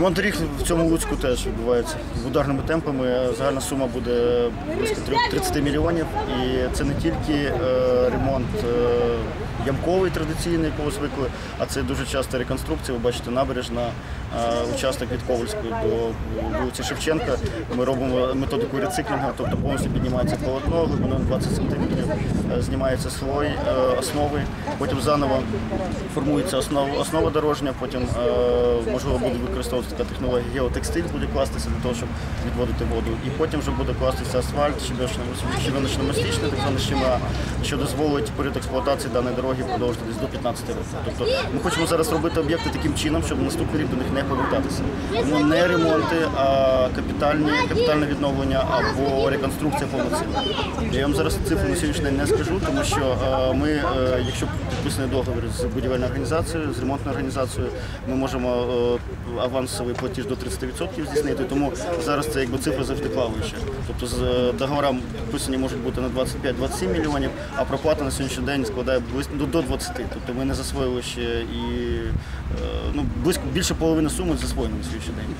Ремонт доріг в цьому Луцьку теж відбувається ударними темпами. Загальна сума буде близько 30 мільйонів. І це не тільки е, ремонт е, ямковий традиційний, якого а це дуже часто реконструкція. Ви бачите, набережна, е, участок від Ковальської до вулиці Шевченка. Ми робимо методику рециклінгу, тобто повністю піднімається полотно, глибиною 20 см, знімається слой основи, потім заново формується основа, дорожня, потім можливо буде використовуватися така технологія геотекстиль, буде кластися для того, щоб відводити воду. І потім вже буде кластися асфальт, щебеночно-мастичний, так званий ЩМА, що дозволить період експлуатації даної дороги продовжити десь до 15 років. Тобто ми хочемо зараз робити об'єкти таким чином, щоб наступний рік до них не повертатися. Тому не ремонти, а капітальні, капітальне відновлення або реконструкція повноцінна. Я вам зараз цифру на сьогоднішній день не скажу, тому що е, ми, е, якщо підписаний договір з будівельною організацією, з ремонтною організацією, ми можемо е, авансовий платіж до 30% здійснити. Тому зараз це якби цифра завжди плаваюча. Тобто з е, договорам підписані можуть бути на 25-27 мільйонів, а проплата на сьогоднішній день складає до- до 20. Тобто ми не засвоїли ще і е, ну, близько більше половини суми засвоєно на сьогоднішній день.